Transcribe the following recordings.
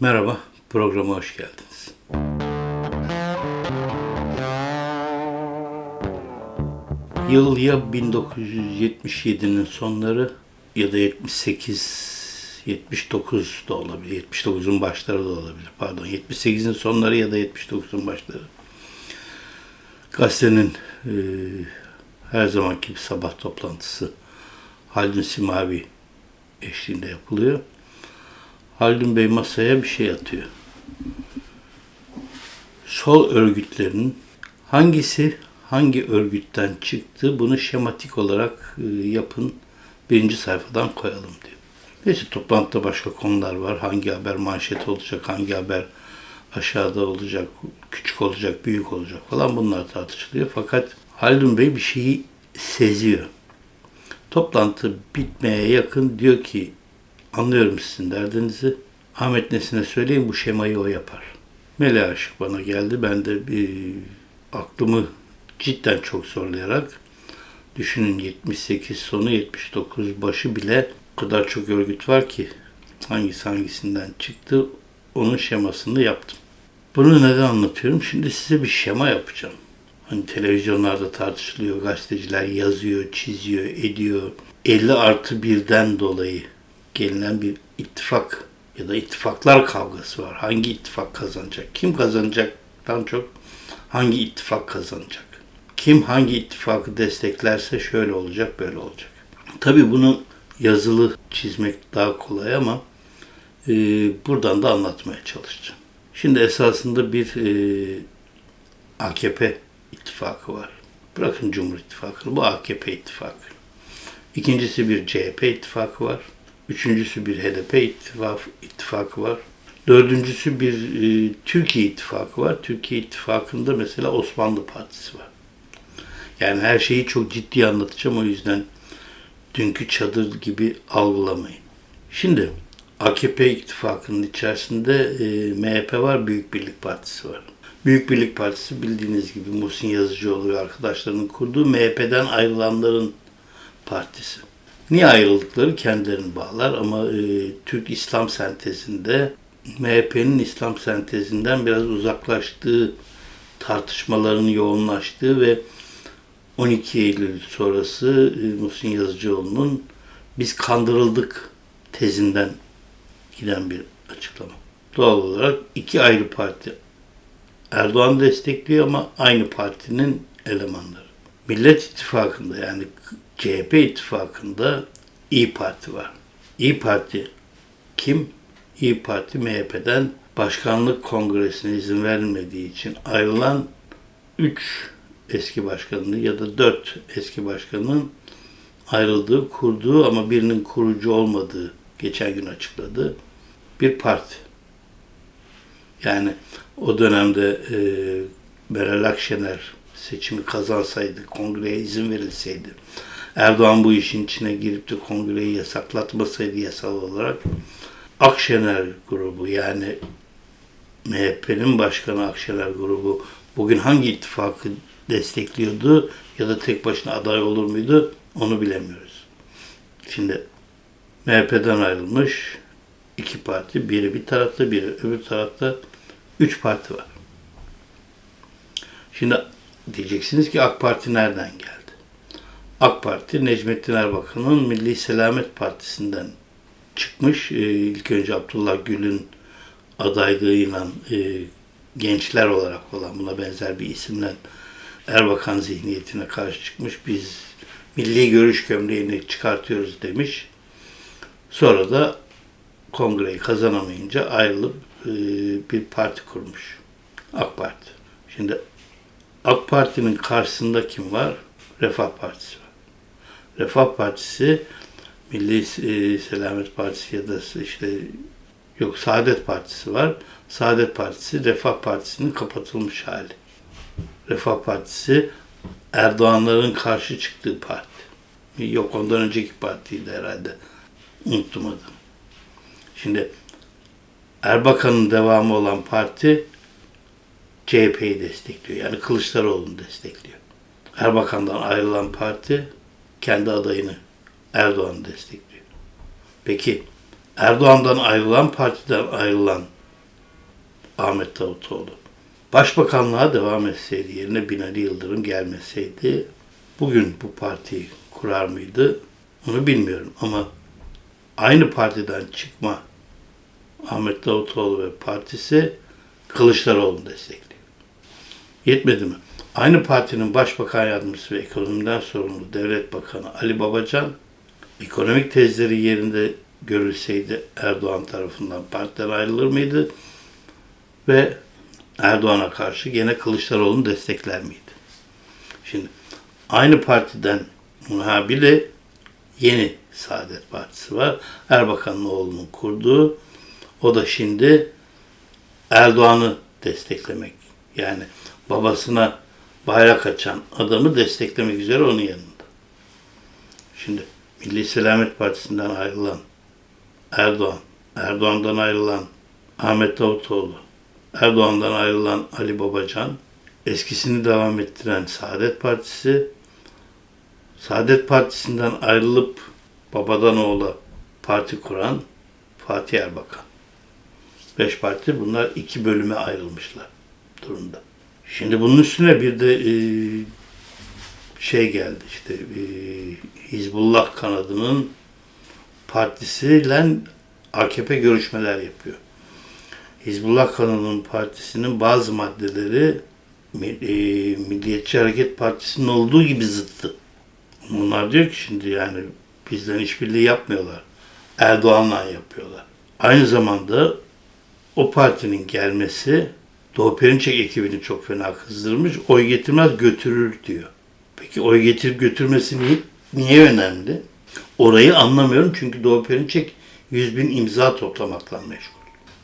Merhaba, programa hoş geldiniz. Yıl ya 1977'nin sonları ya da 78, 79 da olabilir. 79'un başları da olabilir. Pardon, 78'in sonları ya da 79'un başları. Gazetenin e, her zamanki gibi sabah toplantısı Haldun Simavi eşliğinde yapılıyor. Haldun Bey masaya bir şey atıyor. Sol örgütlerin hangisi hangi örgütten çıktı bunu şematik olarak e, yapın birinci sayfadan koyalım diyor. Neyse toplantıda başka konular var. Hangi haber manşet olacak, hangi haber aşağıda olacak, küçük olacak, büyük olacak falan bunlar tartışılıyor. Fakat Haldun Bey bir şeyi seziyor. Toplantı bitmeye yakın diyor ki anlıyorum sizin derdinizi. Ahmet Nesin'e söyleyin bu şemayı o yapar. Melih Aşık bana geldi. Ben de bir aklımı cidden çok zorlayarak düşünün 78 sonu 79 başı bile o kadar çok örgüt var ki hangisi hangisinden çıktı onun şemasını yaptım. Bunu neden anlatıyorum? Şimdi size bir şema yapacağım. Hani televizyonlarda tartışılıyor, gazeteciler yazıyor, çiziyor, ediyor. 50 artı 1'den dolayı gelinen bir ittifak ya da ittifaklar kavgası var. Hangi ittifak kazanacak? Kim kazanacaktan çok hangi ittifak kazanacak? Kim hangi ittifakı desteklerse şöyle olacak, böyle olacak. Tabii bunu yazılı çizmek daha kolay ama e, buradan da anlatmaya çalışacağım. Şimdi esasında bir e, AKP ittifakı var. Bırakın Cumhur İttifakı'nı, bu AKP ittifakı. İkincisi bir CHP ittifakı var. Üçüncüsü bir HDP ittifak, ittifakı var. Dördüncüsü bir e, Türkiye ittifakı var. Türkiye ittifakında mesela Osmanlı Partisi var. Yani her şeyi çok ciddi anlatacağım o yüzden dünkü çadır gibi algılamayın. Şimdi AKP ittifakının içerisinde e, MHP var, Büyük Birlik Partisi var. Büyük Birlik Partisi bildiğiniz gibi Muhsin Yazıcıoğlu ve arkadaşlarının kurduğu MHP'den ayrılanların partisi. Niye ayrıldıkları kendilerini bağlar ama e, Türk İslam sentezinde MHP'nin İslam sentezinden biraz uzaklaştığı, tartışmaların yoğunlaştığı ve 12 Eylül sonrası e, Muhsin Yazıcıoğlu'nun biz kandırıldık tezinden giden bir açıklama. Doğal olarak iki ayrı parti Erdoğan destekliyor ama aynı partinin elemanları. Millet İttifakı'nda yani CHP ittifakında İyi Parti var. İyi Parti kim? İyi Parti MHP'den başkanlık kongresine izin vermediği için ayrılan 3 eski başkanını ya da 4 eski başkanın ayrıldığı, kurduğu ama birinin kurucu olmadığı geçen gün açıkladı bir parti. Yani o dönemde e, Meral Akşener seçimi kazansaydı, kongreye izin verilseydi, Erdoğan bu işin içine girip de kongreyi yasaklatmasaydı yasal olarak, Akşener grubu yani MHP'nin başkanı Akşener grubu bugün hangi ittifakı destekliyordu ya da tek başına aday olur muydu onu bilemiyoruz. Şimdi MHP'den ayrılmış iki parti, biri bir tarafta, biri öbür tarafta üç parti var. Şimdi diyeceksiniz ki AK Parti nereden geldi? AK Parti Necmettin Erbakan'ın Milli Selamet Partisi'nden çıkmış. Ee, ilk önce Abdullah Gül'ün adaylığıyla e, gençler olarak olan buna benzer bir isimle Erbakan zihniyetine karşı çıkmış. Biz milli görüş gömleğini çıkartıyoruz demiş. Sonra da kongreyi kazanamayınca ayrılıp e, bir parti kurmuş. AK Parti. Şimdi AK Parti'nin karşısında kim var? Refah Partisi. Refah Partisi Milli e, Selamet Partisi ya da işte yok Saadet Partisi var. Saadet Partisi Refah Partisi'nin kapatılmış hali. Refah Partisi Erdoğanların karşı çıktığı parti. Yok ondan önceki partiydi herhalde. Unuttum adını. Şimdi Erbakan'ın devamı olan parti CHP'yi destekliyor. Yani Kılıçdaroğlu'nu destekliyor. Erbakan'dan ayrılan parti kendi adayını Erdoğan'ı destekliyor. Peki Erdoğan'dan ayrılan partiden ayrılan Ahmet Davutoğlu. Başbakanlığa devam etseydi, yerine Binali Yıldırım gelmeseydi bugün bu partiyi kurar mıydı? Onu bilmiyorum ama aynı partiden çıkma Ahmet Davutoğlu ve partisi Kılıçdaroğlu'nu destekliyor. Yetmedi mi? Aynı partinin başbakan yardımcısı ve ekonomiden sorumlu devlet bakanı Ali Babacan ekonomik tezleri yerinde görülseydi Erdoğan tarafından partiden ayrılır mıydı? Ve Erdoğan'a karşı gene Kılıçdaroğlu'nu destekler miydi? Şimdi aynı partiden muhabili yeni Saadet Partisi var. Erbakan'ın oğlunun kurduğu. O da şimdi Erdoğan'ı desteklemek. Yani babasına bayrak açan adamı desteklemek üzere onun yanında. Şimdi Milli Selamet Partisi'nden ayrılan Erdoğan, Erdoğan'dan ayrılan Ahmet Davutoğlu, Erdoğan'dan ayrılan Ali Babacan, eskisini devam ettiren Saadet Partisi, Saadet Partisi'nden ayrılıp babadan oğula parti kuran Fatih Erbakan. Beş parti bunlar iki bölüme ayrılmışlar durumda. Şimdi bunun üstüne bir de e, şey geldi işte e, Hizbullah kanadının partisiyle AKP görüşmeler yapıyor. Hizbullah kanadının partisinin bazı maddeleri e, Milliyetçi Hareket Partisi'nin olduğu gibi zıttı. Bunlar diyor ki şimdi yani bizden işbirliği yapmıyorlar. Erdoğan'la yapıyorlar. Aynı zamanda o partinin gelmesi Doğu Perinçek ekibini çok fena kızdırmış. Oy getirmez götürür diyor. Peki oy getirip götürmesi niye, niye önemli? Orayı anlamıyorum çünkü Doğu Perinçek 100 bin imza toplamakla meşgul.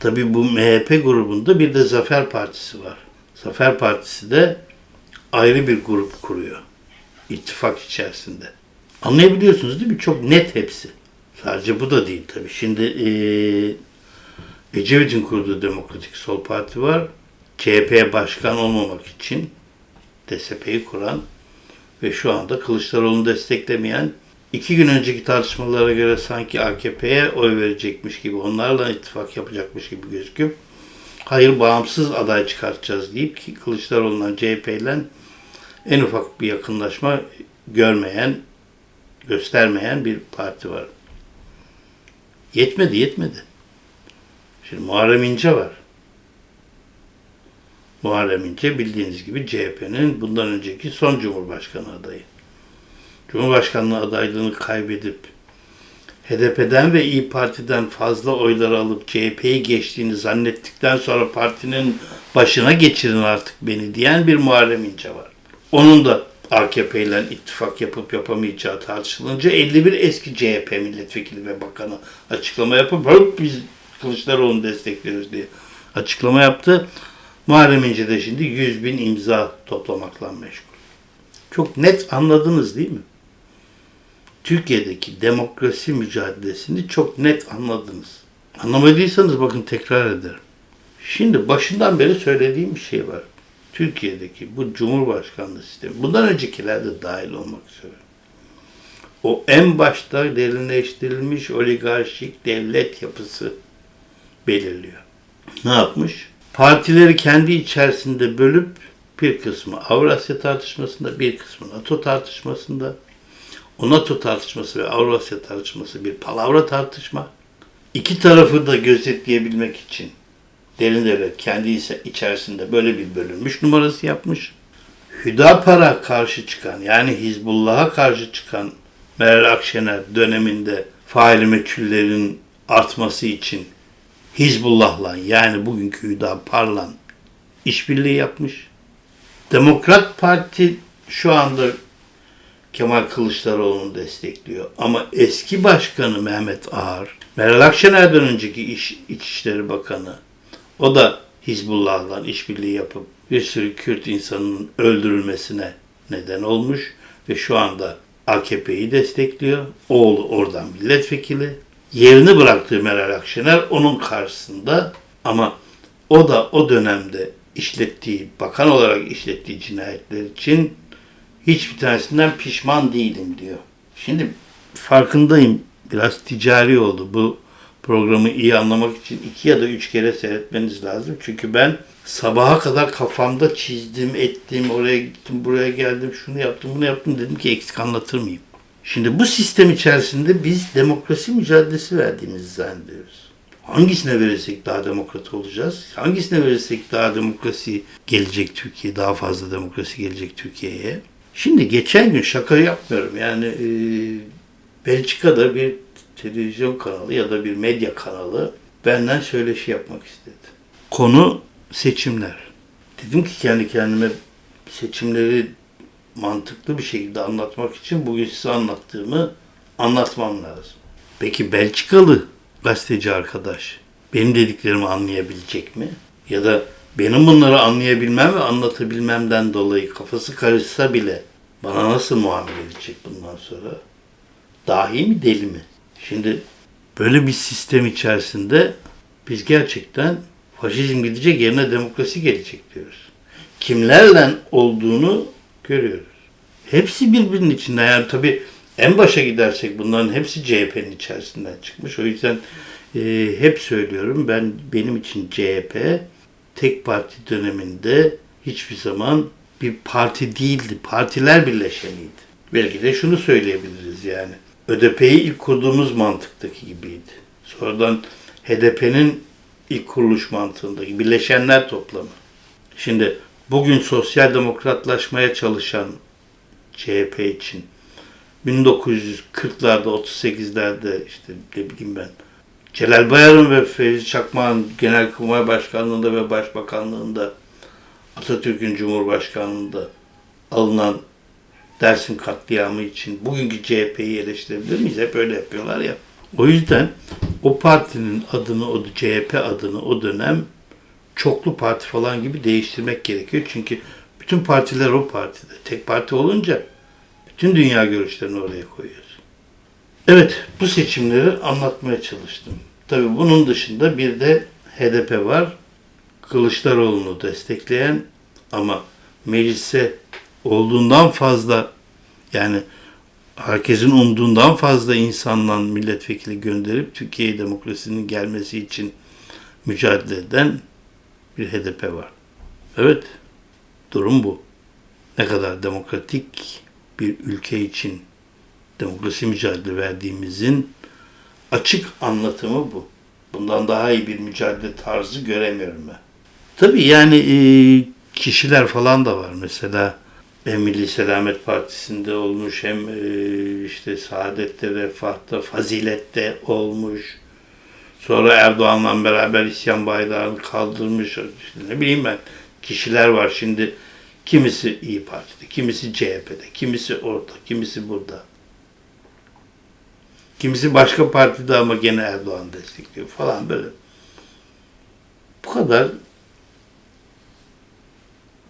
Tabii bu MHP grubunda bir de Zafer Partisi var. Zafer Partisi de ayrı bir grup kuruyor. İttifak içerisinde. Anlayabiliyorsunuz değil mi? Çok net hepsi. Sadece bu da değil tabii. Şimdi ee, Ecevit'in kurduğu Demokratik Sol Parti var. CHP başkan olmamak için DSP'yi kuran ve şu anda Kılıçdaroğlu'nu desteklemeyen iki gün önceki tartışmalara göre sanki AKP'ye oy verecekmiş gibi, onlarla ittifak yapacakmış gibi gözüküp hayır bağımsız aday çıkartacağız deyip ki Kılıçdaroğlu'ndan CHP ile en ufak bir yakınlaşma görmeyen, göstermeyen bir parti var. Yetmedi, yetmedi. Şimdi Muharrem İnce var. Muharrem İnce bildiğiniz gibi CHP'nin bundan önceki son Cumhurbaşkanı adayı. Cumhurbaşkanlığı adaylığını kaybedip HDP'den ve İyi Parti'den fazla oyları alıp CHP'yi geçtiğini zannettikten sonra partinin başına geçirin artık beni diyen bir Muharrem İnce var. Onun da AKP ile ittifak yapıp yapamayacağı tartışılınca 51 eski CHP milletvekili ve bakanı açıklama yapıp biz Kılıçdaroğlu'nu destekliyoruz diye açıklama yaptı. Muharrem İnce de şimdi 100 bin imza toplamakla meşgul. Çok net anladınız değil mi? Türkiye'deki demokrasi mücadelesini çok net anladınız. Anlamadıysanız bakın tekrar ederim. Şimdi başından beri söylediğim bir şey var. Türkiye'deki bu Cumhurbaşkanlığı sistemi, bundan öncekiler de dahil olmak üzere. O en başta derinleştirilmiş oligarşik devlet yapısı belirliyor. Ne yapmış? Partileri kendi içerisinde bölüp bir kısmı Avrasya tartışmasında, bir kısmı NATO tartışmasında, o NATO tartışması ve Avrasya tartışması bir palavra tartışma. İki tarafı da gözetleyebilmek için derin devlet kendi içerisinde böyle bir bölünmüş numarası yapmış. Hüdapar'a karşı çıkan yani Hizbullah'a karşı çıkan Meral Akşener döneminde faili meçhullerin artması için Hizbullah'la yani bugünkü Hüdapar'la işbirliği yapmış. Demokrat Parti şu anda Kemal Kılıçdaroğlu'nu destekliyor. Ama eski başkanı Mehmet Ağar, Meral Akşener'den önceki İş, İçişleri Bakanı, o da Hizbullah'la işbirliği yapıp bir sürü Kürt insanının öldürülmesine neden olmuş ve şu anda AKP'yi destekliyor. Oğlu oradan milletvekili. Yerini bıraktığı Meral Akşener onun karşısında ama o da o dönemde işlettiği, bakan olarak işlettiği cinayetler için hiçbir tanesinden pişman değilim diyor. Şimdi farkındayım biraz ticari oldu. Bu programı iyi anlamak için iki ya da üç kere seyretmeniz lazım. Çünkü ben sabaha kadar kafamda çizdim, ettim, oraya gittim, buraya geldim, şunu yaptım, bunu yaptım dedim ki eksik anlatır mıyım? Şimdi bu sistem içerisinde biz demokrasi mücadelesi verdiğimizi zannediyoruz. Hangisine verirsek daha demokrat olacağız? Hangisine verirsek daha demokrasi gelecek Türkiye, daha fazla demokrasi gelecek Türkiye'ye? Şimdi geçen gün şaka yapmıyorum. Yani e, Belçika'da bir televizyon kanalı ya da bir medya kanalı benden söyleşi yapmak istedi. Konu seçimler. Dedim ki kendi kendime seçimleri mantıklı bir şekilde anlatmak için bugün size anlattığımı anlatmam lazım. Peki Belçikalı gazeteci arkadaş benim dediklerimi anlayabilecek mi? Ya da benim bunları anlayabilmem ve anlatabilmemden dolayı kafası karışsa bile bana nasıl muamele edecek bundan sonra? Dahi mi deli mi? Şimdi böyle bir sistem içerisinde biz gerçekten faşizm gidecek yerine demokrasi gelecek diyoruz. Kimlerle olduğunu görüyoruz. Hepsi birbirinin içinde. Yani tabii en başa gidersek bunların hepsi CHP'nin içerisinden çıkmış. O yüzden e, hep söylüyorum ben benim için CHP tek parti döneminde hiçbir zaman bir parti değildi. Partiler birleşeniydi. Belki de şunu söyleyebiliriz yani. ÖDP'yi ilk kurduğumuz mantıktaki gibiydi. Sonradan HDP'nin ilk kuruluş mantığındaki birleşenler toplamı. Şimdi bugün sosyal demokratlaşmaya çalışan CHP için 1940'larda 38'lerde işte ne bileyim ben Celal Bayar'ın ve Fevzi Çakmak'ın Genelkurmay Başkanlığında ve Başbakanlığında Atatürk'ün Cumhurbaşkanlığında alınan Dersim katliamı için bugünkü CHP'yi eleştirebilir miyiz? Hep öyle yapıyorlar ya. O yüzden o partinin adını, o CHP adını o dönem çoklu parti falan gibi değiştirmek gerekiyor. Çünkü bütün partiler o partide. Tek parti olunca bütün dünya görüşlerini oraya koyuyoruz. Evet, bu seçimleri anlatmaya çalıştım. Tabii bunun dışında bir de HDP var. Kılıçdaroğlu'nu destekleyen ama meclise olduğundan fazla yani herkesin umduğundan fazla insanla milletvekili gönderip Türkiye demokrasinin gelmesi için mücadele eden bir HDP var. Evet, durum bu. Ne kadar demokratik bir ülke için demokrasi mücadele verdiğimizin açık anlatımı bu. Bundan daha iyi bir mücadele tarzı göremiyorum ben. Tabii yani e, kişiler falan da var. Mesela hem Milli Selamet Partisi'nde olmuş hem e, işte Saadet'te, Refah'ta, Fazilet'te olmuş. Sonra Erdoğan'la beraber isyan bayrağını kaldırmış. Ne bileyim ben kişiler var şimdi. Kimisi İyi Parti'de, kimisi CHP'de, kimisi orada, kimisi burada. Kimisi başka partide ama gene Erdoğan destekliyor falan böyle. Bu kadar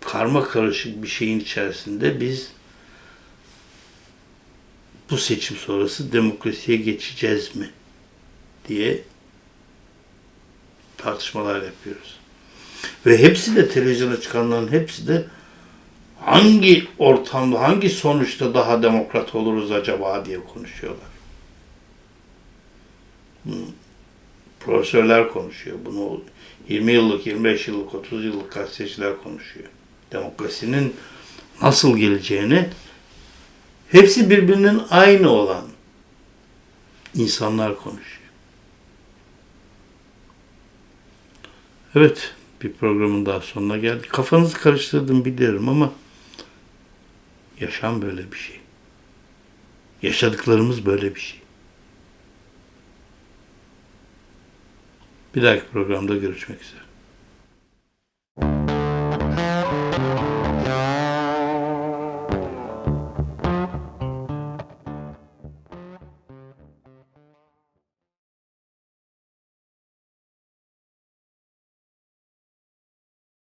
karma karışık bir şeyin içerisinde biz bu seçim sonrası demokrasiye geçeceğiz mi diye tartışmalar yapıyoruz. Ve hepsi de televizyona çıkanların hepsi de hangi ortamda, hangi sonuçta daha demokrat oluruz acaba diye konuşuyorlar. Bunu profesörler konuşuyor. Bunu 20 yıllık, 25 yıllık, 30 yıllık gazeteciler konuşuyor. Demokrasinin nasıl geleceğini hepsi birbirinin aynı olan insanlar konuşuyor. Evet, bir programın daha sonuna geldik. Kafanızı karıştırdım biliyorum ama yaşam böyle bir şey. Yaşadıklarımız böyle bir şey. Bir dahaki programda görüşmek üzere.